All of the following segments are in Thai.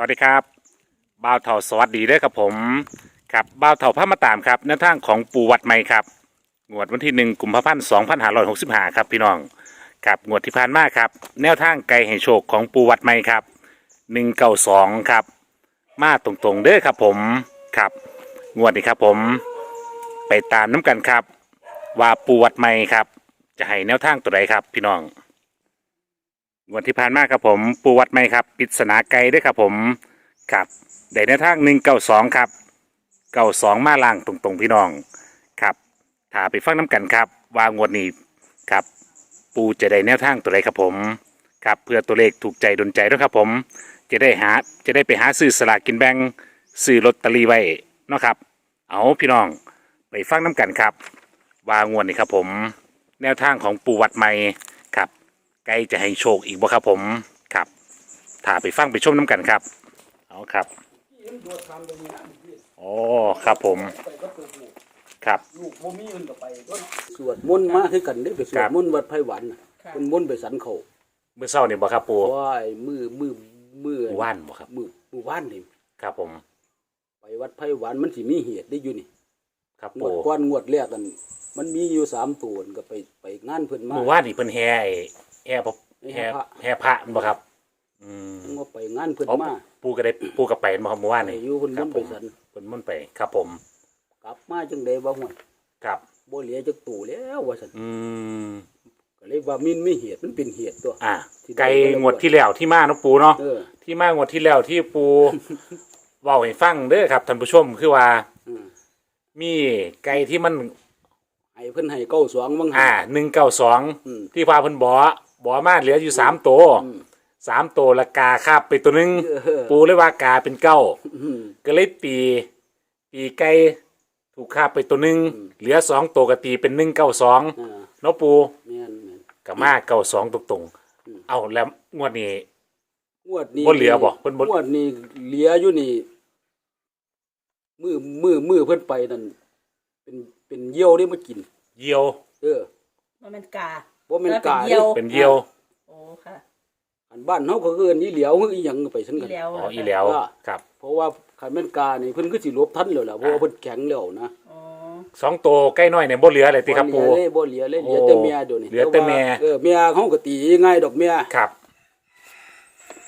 วัสดีครับบ่าวเถาสวัสดีเด้วยครับผมครับบ่าวเถาพระมาตามครับแนวทางของปูวัดใหม่ครับงวดวันที่หนึ่งกุมภาพันธ์สองพันห้าร้อยหกสิบห้าครับพี่น้องครับงวดที่ผ่านมาครับ แนวทางไก่ให้โชคของปูวัดใหม่ครับหนึ่งเก้าสองครับ มาตรงๆเด้อครับผมครับงวดนี้ครับผม ไปตามน้ำกันครับ ว่าปูวัดใหม่ครับ จะให้แนวทางตัวใดครับพี่น้อง วดที่ผ่านมาครับผมปูวัดไม่ครับปริศนาไกลด้วยครับผมครับได้ในทางหนึ่งเก้าสองครับเก้าสองมาล่างตรงๆพี่น้องครับถ้าไปฟังน้ำกันครับว่างวดนี้ครับ ปูจะได้แนวทางตัวใดครับผมครับเพื่อตัวเลขถูกใจดนใจด้วยครับผม จะได้หาจะได้ไปหาซื้อสลากกินแบ่งซื้อลอตเตอรี่ไว้เนาะครับ เอาพี่น้องไปฟังน้ำกันครับว่างวดนี้ครับผม แนวทางของปูวัดใหม่ กล้จะให้โชคอีกบ่ครับผมครับถ้าไปฟังไปชมน้ำกันครับเอาครับโอ้ครับผมครับ ลูกบ่มีมันก็ไปต้นสวดมนต์มาคือกันได้ไปสวครัดบมนต์วัดไผ่หวันน่ะเป็นมนต์ไปสันเขาเมื่อเช้านี่บ่ครับปูว้ายมือมือมือว่านบ่ครับมือมือว่านนี่ครับผม ไปวัดไผ่หวันมันสิมีเหตุได้อยู่นี่ ครับงวปูดก้อนงวดแรกกัน มันมีอยู่สามตัวนั่นก็ไปไปงานเพิ่นมา เมื่อวานนี่เพิ่นแห่ไอ้แห่พระแห่แห่พระ แห่พระนั่นบ่ครับ อืมว่าไปงานเพิ่นอ๋อมาปูก็ได้ปูกับไปบ่ครับเมื่อวานไปนี่อยู่เพิ่นคมรับนต์ผไปมสันเพิ่นมุ่นไปครับผมกลับมาจังได๋ว่าห่วยครับ บ่เหลือจักตู่แล้วว่าซั่นอืมก็เลยว่ามินมีเหตุมันเป็นเหตุตัว อะไกลงวดที่แล้วที่มาเนาะปูเนาะ เออที่มางวดที่แล้วที่ปู เว้าให้ฟังเด้อครับท่านผู้ชมคือว่าอื มมีไก่ที่มันให้เพิ่นให้เก้าสองบางอ่าหนึ่งเก้าสองอืม ที่พาเพิ่นบอบ่มาเหลืออยู่สามตัวอืมสามตัวละกาคาบไปตัวหนึงเออปูเลยว่ากาเป็นเก้าอืมก็เลยตี ตีไก่ถูกคาบไปตัวหนึงอืมเหลือสองตัวก็ตีเป็นหนึ่งเก้าสองอ่าเนาะปูแม่นแม่นกับมาเก้าสองตรงอืมๆเอาแล้วงวดนี้ งวดนี้บ่เหลือบ่เพิ่นบ่ งวดนี้เหลืออยู่นี่ มือมือมือเพิ่นไปนั่นเป็นเป็นเหยี่ยวได้มากิน เยียว เออมันเป็นกา บ่แม่นกาแล้วเป็นเหยี่ยว เป็นเยียว โอ้ค่ะอันบ้านเฮาก็คืออันนี้เหลียวคืออีหยังไปซั่นอีกัน แล้วอ๋อ อีแล้วว่าครับ เพราะว่าคันแม่นกานี่เพิ่นคือสิหลบทันแล้วล่ะเพราะว่าเพิ่นแข็งแล้วนะอ๋อสองตัวใกล้น้อยเนี่ยบ่เหลือเลยติครับปู บ่เหลือเลยบ่เหลือเลยเหลือแต่เมียเดี๋ยวนี้เหลือแต่แม่เออเมียเฮาก็ตีง่ายดอกเมียครับ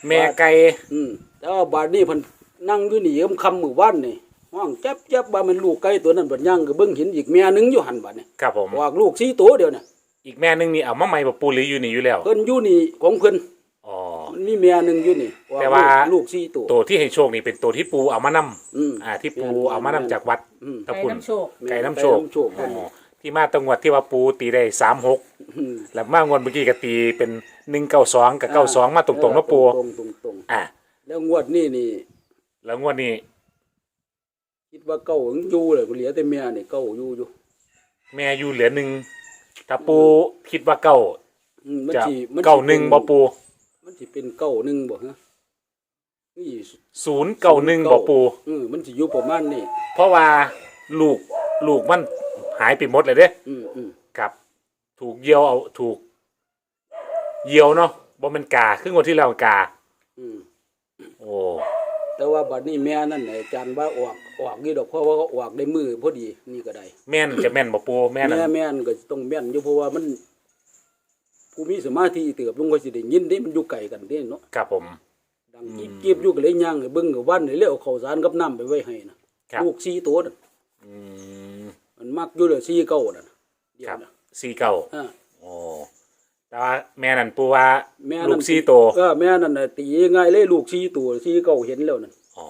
แม่ไก่ อืมแต่ว่าบาดนี้เพิ่นนั่งอยู่นี่ค่ำๆมื้อวานนี่ ห้องแจ๊บๆว่ามันลูกไก่ตัวนั้นบัดย่างก็เบิ่งเห็นอีกเมียหนึงอยู่หั่นบัดนี่ครับผมออกลูก4ตัวเดียวน่ะอีกแม่หนึงนี่เอามาใหม่บ่ปูหรืออยู่นี่อยู่แล้วเพิ่นอยู่นี่ของเพิ่นอ๋อ มันมีเมียหนึ่งอยู่นี่แต่ว่า ลูกสี่ตัว ตัวที่ให้โชคนี่เป็นตัวที่ปูเอามานำอืมอ่าที่ปูเอามานำจากวัดอืม ตะไก่พุนน้ำโชค ไก่น้ำโชคไก่น้ำโชค อ๋อที่มาตรงวัดที่ว่าปูตีได้สามหกอืมแล้วมางวดเมื่อกี้ก็ตีเป็นหนึ่งเก้าสองกับเก้าสองมาตรงๆนะปูตรงๆตรงๆตรงอ่าๆแล้วงวดนี้นี่แล้วงวดนี้ คิดว่าเก้ายังอยู่เลยเหลือแต่เมียนี่เก้าอยู่อยู่แม่อยู่เหลือหนึ่งถ้าปูคิดว่าเก้าอืมมันจะสิมัสิเก้าหนึ่งบ่ปูมันสิเป็นเก้าหนึ่งบ่ฮะนี่ศูนย์เก้าหนึ่งบ่ปูอืมมันสิอยู่ประมาณนี้เพราะว่าลูกลูกมันหายไปหมดเลยเด้อืมอืมครับ ถูกเหยี่ยวเอาถูกเหยี่ยวเนาะบ่แมันกาครึ่งวันที่แล้วกา อืมโอ้ แต่ว่าบัดนี้แม่นั่นน่ะอาจารย์ว่าออกออกนี่ดอกเพราะว่าเขาออกได้มือพอดีนี่ก็ได้แม่นจะแม่นบ่ปูแม่นแม่น่ะแม่นก็ต้องแม่นอยู่เพราะว่ามันผู้มีสมาธิเติบลงก็สิได้ยินเด้มันอยู่ไกลกันเด้เนาะครับผมดังกีบกีบอยู่ก็เลยย่างให้เบิ่งกับวันนี่เลยเอาข้าวสารกับน้ำไปไว้ให้นะครับลูกสี่ตัวนั่นอืมมันมักอยู่เลยสี่เก้านั่นเดี๋ยควรับนะสี่เก้าอ่าโอ้ แต่ว่าแม่นั่นปูว่าแม่ลูนั่นกสี่ตัวเออแม่นั่นน่ะตีง่ายเลยลูกสี่ตัวสี่เก้าเห็นแล้วนั่นอ๋อ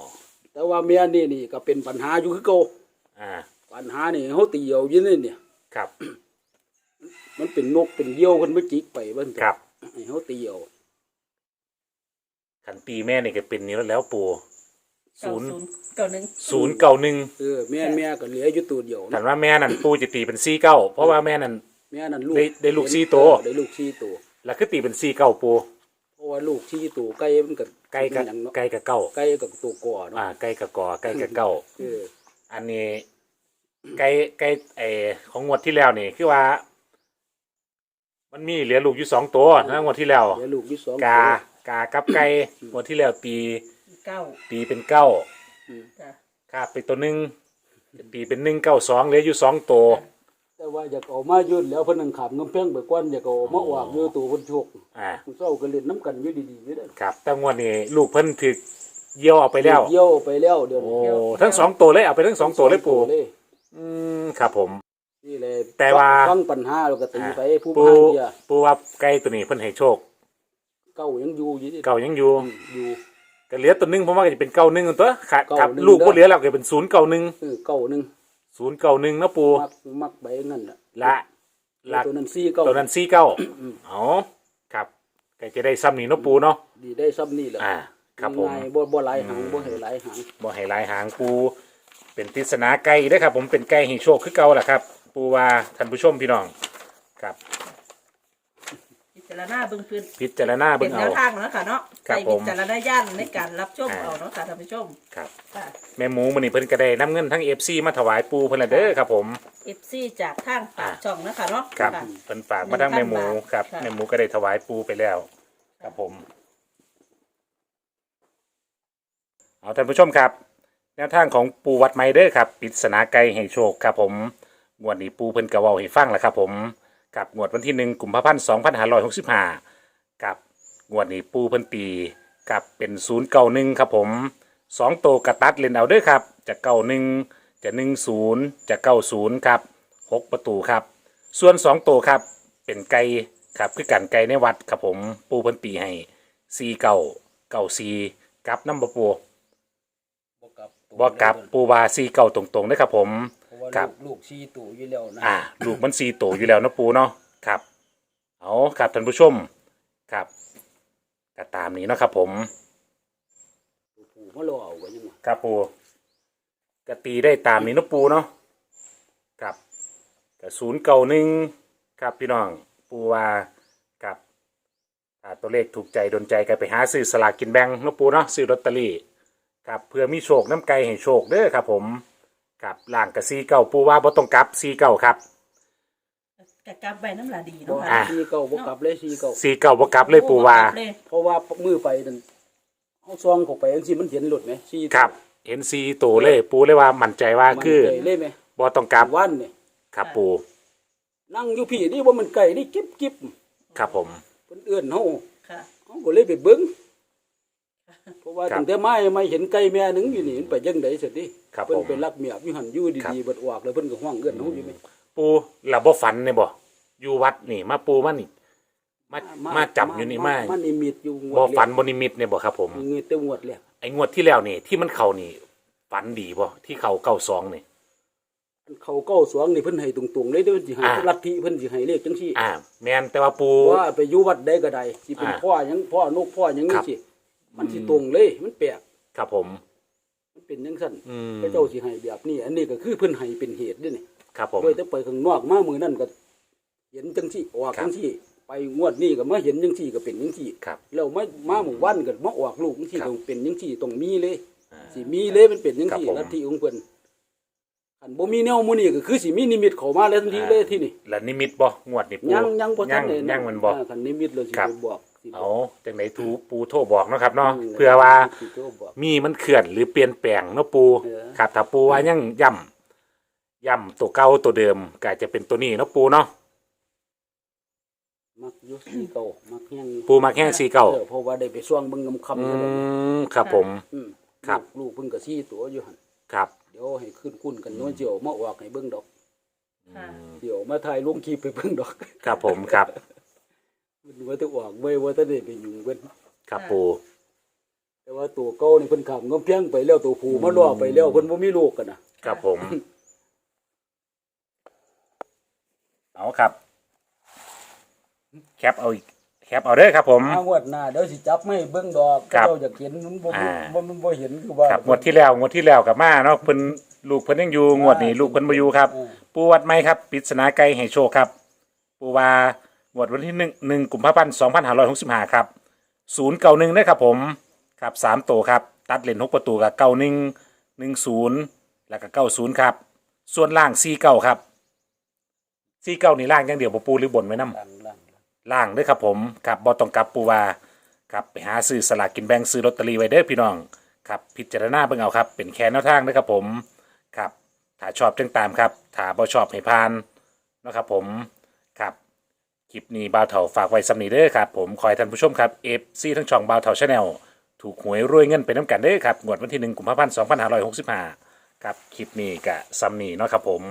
แต่ว่าแม่นี่นี่ก็เป็นปัญหาอยู่คือเก่าอ่าปัญหานี่เฮาตีเอาอยู่นี่เนี่ย ครับมันเป็นนกเป็นเหยี่ยวเพิ่นมาจิกไปเบิ่นครับให้เฮาตีเอาขันตีแม่นี่ก็เป็นนี้แล้วปูเก้าศูนย์ศูนย์เก้าหนึ่งศูนย์เก้าหนึ่งเออแม่แม่ก็เหลืออยู่ตัวเดียวแต่เนาะว่าแม่นั่นปูจะตีเป็นสี่เก้าเพราะว่าแม่นั่น แม่นั่นลูกได้ได้ลูกสี่ตัวเออได้ลูกสี่ตัว แล้วคือตีเป็นสี่เก้าปูเพราะว่าลูกสี่ตัวไก่มันก็ไก่กับหยังเนาะไก่กับเก้าไก่กับตัวก่อเนาะอ่าไก่กับกอไก่กับเก้าเอออันนี้ไก่ไก่ไอของงวดที่แล้วนี่คือว่า มันมีเหลือลูกอยู่สองตัวนะงวดที่แล้วเดี๋ยวลูกที่สองกากากับไก่งวดที่แล้วตีเก้าตีเป็นเก้าจ้ะครับไปตัวหนึ่งจะตีเป็นหนึ่งเก้าสองเหลืออยู่สองตัว แต่ว่าอยากเอามายืนแล้วเพิ่นนั่งขามกำแพงไปก่อนอยากเอามาออกอยู่ตัวเพิ่นโชคอ่าเศร้าก็เล่นน้ำกันอยู่ดีๆอยู่เด้อครับ แต่งวดนี้ลูกเพิ่นถึกเยี่ยวเอาไปแล้ว เยี่ยวไปแล้วเดี๋ยวโอ้ทั้งสองตัวเลยเอาไปทั้งสองตัวเลยปู่เลยอืมครับผม นี่เลยแต่ว่า ฟังปัญหาเราก็ตีไปผู้ปูพานเดียปูว่าไก่ตัวนี้เพิ่นให้โชค เก่ายังอยู่อยู่ดิเก่ายังอยู่อยู่ ก็เหลือตัวหนึงผมว่าก็จะเป็นเก้าหนึ่งตัวครับเก้าครับหนึ่ง ลูกเด้อก็เหลือแล้วก็เป็นศูนย์เก้าหนึ่ง เออเก่าหนึ่ง ศูนย์เก้าหนึ่งนะปูมักมักใบนั่นน่ะละละตัวนั้นซี่เก่าตัวนั้นสี่เก้าอ๋อครับก็จะได้ซ้ำนี่เนาะปูเนาะดีได้ซ้ำนี่แหละอ่าครับผมง่ายๆบ่บ่หลายหางบ่ให้หลายหางบ่ให้หลายหางปูเป็นปริศนาไก่เด้อครับผมเป็นไก่ให้โชคคือเก่าแหละครับ ปูว่าท่านผู้ชมพี่น้องครับพิ จารณาเบื้องพื้นพิจารณาเป็เบิ่นงแนเอา วทางแล้วค่ะเนาะครับใส่ผมวิจารณญาณในการรับชมอ่าเอาเนาะค่ะท่านผู้ชมครับ ค่ะ แม่หมูมันนี่เพิ่นก็ได้นํเงินทั้ง FC มาถวายปูเพิ่นละเด้อครับผม เอฟซีจากทางปากช่องนะคะเนาะครับค่ะเพิ่นฝากมาทั้งแม่หมูหนึ่งพันบาทครับค่ะ แม่หมูก็ได้ถวายปูไปแล้ว ครับผม เอาท่านผู้ชมครับ แนวทางของปูวัดไมเดอร์ครับปริศนาไก่ให้โชคครับผมงวดนี้ปูเพิ่นกระเว้าให้ฟังแล้วครับผม กับงวดวันที่หนึ่งกุมภาพันธ์สองพันห้าร้อยหกสิบห้ากับงวดนี้ปูเพิ่นตีกับเป็นศูนย์เก้าหนึ่งครับผมสองโตวกระตัดเลนเอาเด้อครับจะเก้าหนึ่งจะหนึ่งศูนย์จะเก้าศูนย์ครับหกประตูครับ ส่วนสองตัวครับเป็นไก่ครับคือกันไก่ในวัดครับผมปูเพิ่นตีให้ซีเก่าเก่าซีกับน้ำบะปูบ่กลับบ่กลับปูวาซีเก่าตรงๆนะครับผม เพราะว่าครับลูกลูกซี่ตู่อยู่แล้วนะอ่า ลูกมันซีโตอยู่แล้วเนาะปูเนาะครับ เอาครับท่านผู้ชม ครับก็ตามนี้เนาะครับผม ปู่มาล่อเอาไว้ยังว่าครับปูกตีได้ตามนี้เนาะปูเนาะครับกศูนย์เก่าหนึ่งครับพี่น้อง ปูว่ากับอ่าตัวเลขถูกใจโดนใจกันไปหาซื้อสลากกินแบ่งเนาะปูเนาะซื้อลอตเตอรี่ครับเพื่อมีโชคน้ำไก่ให้โชคเด้อครับผม กับล่างกับซีเก่าปูว่าบ่ต้องกลับซีเก่าครับกะกลับใบน้ำลาดีบ่เนาะอ่าค่ะซี่เก่าบ่กลับเลยซี่เก่าซีเก่าบ่กลับเลยปูว่าบ่กลับเลยเพราะว่ามือไปนั่นเฮาซองเข้าไปจังซี่มันเห็นหลุดไหมซี่ครับ เห็นซีโตเลยปูเลยว่ามั่นใจว่ามันคือใจเลยไหมบ่ต้องกลับวันนี่ครับปูนั่งอยู่พี่นี่ว่ามันไก่นี่กิ๊บกิ๊บครับผมเพิ่นเอื้อนเฮาค่ะ เฮาก็เลยไปเบิ่ง เพราะว่าครับตั้งแต่มาไม่เห็นไก่แม่หนึงอยู่นี่มันไปจังได๋สิดิครับเพิ่นผมไปรักเมียอยู่หั่นอยู่ครับ ดีๆบัดออกแล้วเพิ่นก็ฮ้องเอื้อนเฮาอยู่ไหม ปูเราบ่ฝันเนี่ยบ่อยู่วัดนี่ มาปูมานี่มามาจับอยู่นี่มามันนิมิตอยู่งวบ่ดแรกฝันบ่นิมิตเนี่ยบ่ครับผม เงยแต่งวดแรกไอ้งวดที่แล้วนี่ ที่มันเข้านี่ฝันดีบ่ที่เข้าเก้าสองนี่ เขาเก้าสวงนี่เพิ่นให้ตรงๆเลยเด้อเพิ่นสิให้อ่า ลัทธิเพิ่นสิให้เลขจังซี่อ่า แม่นแต่ว่าปู ว่าไปอยู่วัดใดก็ได้สิเป็นอ่าพ่อหยังพ่อนกพ่อหยังครันี่บสิ มันสิตรงเลย มันแปลกครับผม มันเป็นจังซั่นอืมพระเจ้าสิให้แบบนี้ อันนี้ก็คือเพิ่นให้เป็นเหตุเด้นี่ครับผมโดยแต่ไปข้างนอกมามื้อนั้นก็ เห็นจังซี่ออกครับจังซี่ ไปงวดนี้ก็มาเห็นจังซี่ก็เป็นจังซี่ครับแล้วมามาหมู่บ้านก็มาออกลูกจังซี่ครับ ต้องเป็นจังซี่ต้องมีเลย อ่า สิมีเลยมันเป็นจังซี่ครับผม ลัทธิของเพิ่นคันบ่มีแนวหมื้นี้ก็คือสิมีนิมิตเข้ามาแล้วทันทีเลยที่นี่แล้วนิมิตบ่งวดนี่ปูยังยังบ่ทัยันงได้ยังมันบ่ อ่าคันนิมิตเราสิครับ ไปบอก สิบเอาอกจังไดทูปูโทรบอกเนาะครับเนาะมเพื่อว่าสิโทรบอก มีมันเคลื่อนหรือเปลี่ยนแปลงเนาะปูเออ ครับถ้าปูว่ายังย่ำย่ำตัวเก่าตัวเดิมก็อาจจะเป็นตัวนี้เนาะปูเนาะมักอยุสีเก่ามักแห้งปูมาแค่สีเก่าออเพราะว่าได้ไปส่วงเบิ่งคำคำอืๆแล้วมครับผม อืมครับ ลูกเพิ่งก็ซี่ตัวอยู่หั่นครับเดี๋ยวให้ขึ้นคุ้นกันโน้นเจียวมาออกให้เบิ่งดอกค่ะ เดี๋ยวมาถ่ายลงคลิปไปเบิ่งดอก ครับผมครับ มันว่าจะออกไว้ว่าจะได้ไปยุ่งเพิ่นครับปูแต่ว่าตัวเก่านี่เพิ่นขับงมเพียงไปแล้วตัวผู้มาล่อไปแล้วเพิ่นบ่มีลูกกันน่ะครับผม เอาครับ แคปเอาอีกแคปเอาเด้อครับ ผมมางวดหน้าเดี๋ยวสิจับไม่เบิ่งดอกครับ เจ้าอยากเห็นมันบ่อ่า บ่มันบ่เห็นคือว่า ครับงวดที่แล้วงวดที่แล้วกับมาเนาะเพิ่นลูกเพิ่นยังอยู่งวดนี้ลูกเพิ่นบ่อยู่ครับเออปูวัดไหมครับปริศนาไก่ให้โชคครับ ปูว่า งวดวันที่หนึ่งหนึ่งกุมภาพันธ์สองพันห้าร้อยหกสิบห้าครับศูนย์เก้าหนึ่งนะครับผมครับสามตัวครับ ตัดเลนหกประตูกับเก้าหนึ่งหนึ่งศูนย์แล้วก็เก้าศูนย์ครับ ส่วนล่างสี่เก้าครับสี่เก้านี่ล่างอย่างเดียวบ่ปูหรือบนไว้น้ล่างล่างำล่างเด้วยครับผมครับบอต้องกลับปูว่าครับไปหาซื้อสลากกินแบ่งซื้อลอตเตอรี่ไว้เด้อพี่น้องครับพิจารณาเบิ่งเอาครับ เป็นแค่แนวทางนะครับผมครับถ้าชอบจังตามครับถ้าบ่ชอบให้ผ่านนะครับผมครับ คลิปนี้บ่าวเถาฝากไว้สำนีเด้อครับ ผมคอยท่านผู้ชมครับเอฟซีทั้งช่องบ่าวเถาชาแนลถูกหวยรวยเงินไปน้ำกันเด้อครับงวดวันที่1กุมภาพันธ์2565ครับคลิปนี้กะสำนีเนาะครับผม